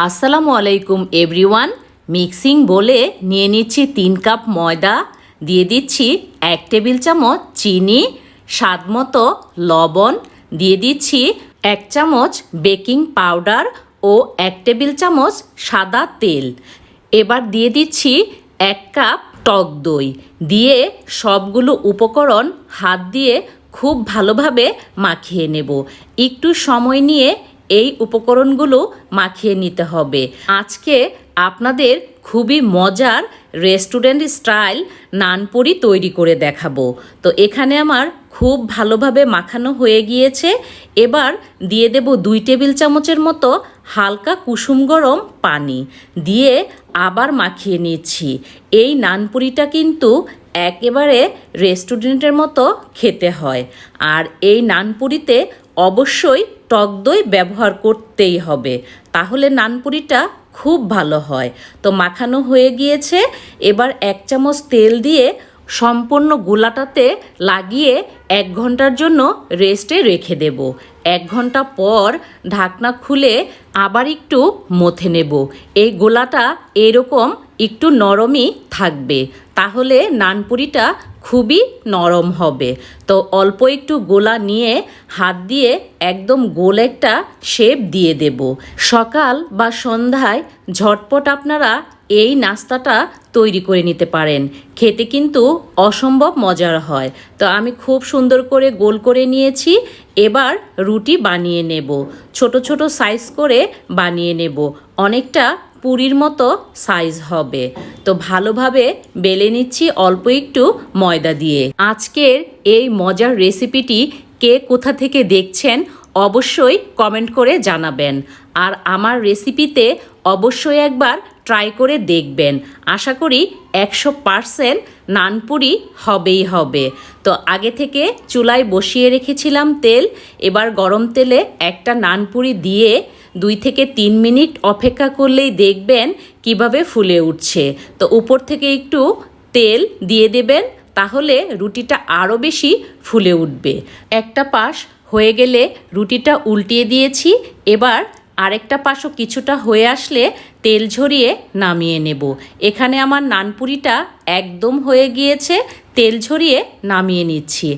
আসসালামু আলাইকুম, everyone. Mixing বলে নিয়ে নিচ্ছি তিন কাপ ময়দা, দিয়ে দিচ্ছি এক টেবিল চামচ চিনি, স্বাদ মতো লবণ, দিয়ে দিচ্ছি এক চামচ বেকিং পাউডার ও এক টেবিল চামচ সাদা তেল। এবার দিয়ে দিচ্ছি এক কাপ টক দই। দিয়ে সবগুলো উপকরণ হাত দিয়ে খুব ভালোভাবে মাখিয়ে নেব। একটু সময় নিয়ে এই উপকরণগুলো মাখিয়ে নিতে হবে। আজকে আপনাদের খুবই মজার রেস্টুরেন্ট স্টাইল নানপুরি তৈরি করে দেখাবো। তো এখানে আমার খুব ভালোভাবে মাখানো হয়ে গিয়েছে। এবার দিয়ে দেব দুই টেবিল চামচের মতো হালকা কুসুম গরম পানি দিয়ে আবার মাখিয়ে নিচ্ছি। এই নানপুরিটা কিন্তু একেবারে রেস্টুরেন্টের মতো খেতে হয়। আর এই নানপুরিতে অবশ্যই টক দই ব্যবহার করতেই হবে। তাহলে নানপুরিটা খুব ভালো হয়। তো মাখানো হয়ে গিয়েছে। এবার এক চামচ তেল দিয়ে সম্পূর্ণ গোলাটাতে লাগিয়ে এক ঘণ্টার জন্য রেস্টে রেখে দেব। এক ঘণ্টা পর ঢাকনা খুলে আবার একটু মথে নেব। এই গোলাটা এরকম একটু নরমই থাকবে। তাহলে নানপুরিটা খুবই নরম হবে। তো অল্প একটু গোলা নিয়ে হাত দিয়ে একদম গোল একটা শেপ দিয়ে দেব। সকাল বা সন্ধ্যায় ঝটপট আপনারা এই নাস্তাটা তৈরি করে নিতে পারেন। খেতে কিন্তু অসম্ভব মজার হয়। তো আমি খুব সুন্দর করে গোল করে নিয়েছি, এবার রুটি বানিয়ে নেব। ছোট ছোট সাইজ করে বানিয়ে নেব। অনেকটা পুরীর মতো সাইজ হবে। তো ভালোভাবে বেলে নিচ্ছি অল্প একটু ময়দা দিয়ে। আজকের এই মজার রেসিপিটি কে কোথা থেকে দেখছেন অবশ্যই কমেন্ট করে জানাবেন। আর আমার রেসিপিতে অবশ্যই একবার ট্রাই করে দেখবেন। আশা করি একশো পারসেন্ট নানপুরি হবেই হবে। তো আগে থেকে চুলায় বসিয়ে রেখেছিলাম তেল। এবার গরম তেলে একটা নানপুরি দিয়ে দুই থেকে তিন মিনিট অপেক্ষা করলেই দেখবেন কীভাবে ফুলে উঠছে। তো উপর থেকে একটু তেল দিয়ে দেবেন, তাহলে রুটিটা আরও বেশি ফুলে উঠবে। একটা পাশ হয়ে গেলে রুটিটা উল্টিয়ে দিয়েছি, এবার আরেকটা পাশও কিছুটা হয়ে আসলে তেল ঝরিয়ে নামিয়ে নেব। এখানে আমার নানপুরিটা একদম হয়ে গিয়েছে, তেল ঝরিয়ে নামিয়ে নিচ্ছি।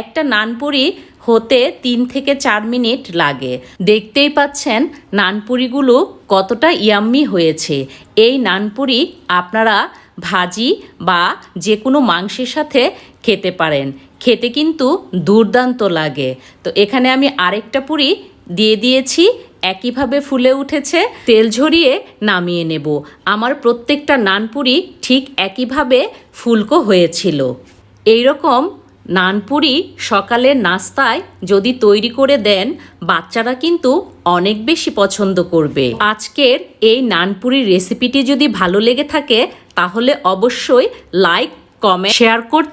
একটা নানপুরি হতে তিন থেকে চার মিনিট লাগে। দেখতেই পাচ্ছেন নানপুরিগুলো কতটা ইয়াম্মি হয়েছে। এই নানপুরি আপনারা ভাজি বা যে কোনো মাংসের সাথে খেতে পারেন। খেতে কিন্তু দুর্দান্ত লাগে। তো এখানে আমি আরেকটা পুরি দিয়ে দিয়েছি। একইভাবে ফুলে উঠেছে। তেল ঝরিয়ে নামিয়ে নেব। আমার প্রত্যেকটা নানপুরি ঠিক একইভাবে ফুলকো হয়েছিল। এইরকম নানপুরি সকালের নাস্তায় যদি তৈরি করে দেন, বাচ্চারা কিন্তু অনেক বেশি পছন্দ করবে। আজকের এই নানপুরির রেসিপিটি যদি ভালো লেগে থাকে, তাহলে অবশ্যই লাইক, কমেন্ট, শেয়ার করতে